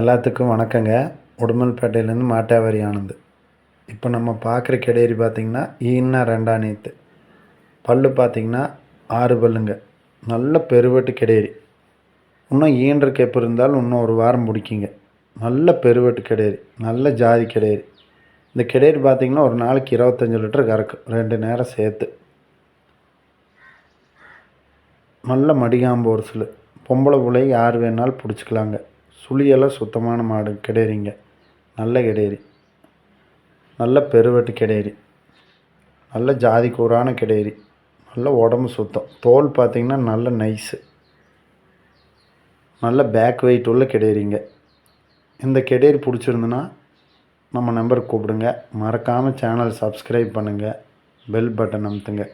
எல்லாத்துக்கும் வணக்கங்க. உடுமல்பேட்டையிலேருந்து மாட்டாவாரி ஆனந்து. இப்போ நம்ம பார்க்குற கிடேரி பார்த்திங்கன்னா ஈன்னா ரெண்டாம் நீத்து பல்லு பார்த்திங்கன்னா ஆறு பல்லுங்க. நல்ல பெருவெட்டு கிடேரி. இன்னும் ஈன்ற கேப்பு இருந்தாலும் இன்னும் ஒரு வாரம் பிடிக்குங்க நல்ல பெருவெட்டு கிடேரி. நல்ல ஜாதி கிடேரி. இந்த கிடேரி பார்த்திங்கன்னா ஒரு நாளைக்கு இருபத்தஞ்சி லிட்டர் கறக்கும். ரெண்டு நேரம் சேர்த்து. நல்ல மடிகாம்பு ஒரு சிலு. பொம்பளை பிள்ளை யார் வேணாலும் பிடிச்சிக்கலாங்க. சுழியெல்லாம் சுத்தமான மாடு கிடையாதுங்க நல்ல கிடையாது நல்ல பெருவெட்டு கிடையாது நல்ல ஜாதி கூறான கிடையாது நல்ல உடம்பு சுத்தம். தோல் பார்த்திங்கன்னா நல்ல நைஸு நல்ல பேக் வெயிட் உள்ள கிடையிறீங்க இந்த கெடேரி பிடிச்சிருந்துன்னா நம்ம நம்பருக்கு கூப்பிடுங்க. மறக்காமல் சேனல் சப்ஸ்கிரைப் பண்ணுங்கள் பெல் பட்டன் அமுத்துங்க.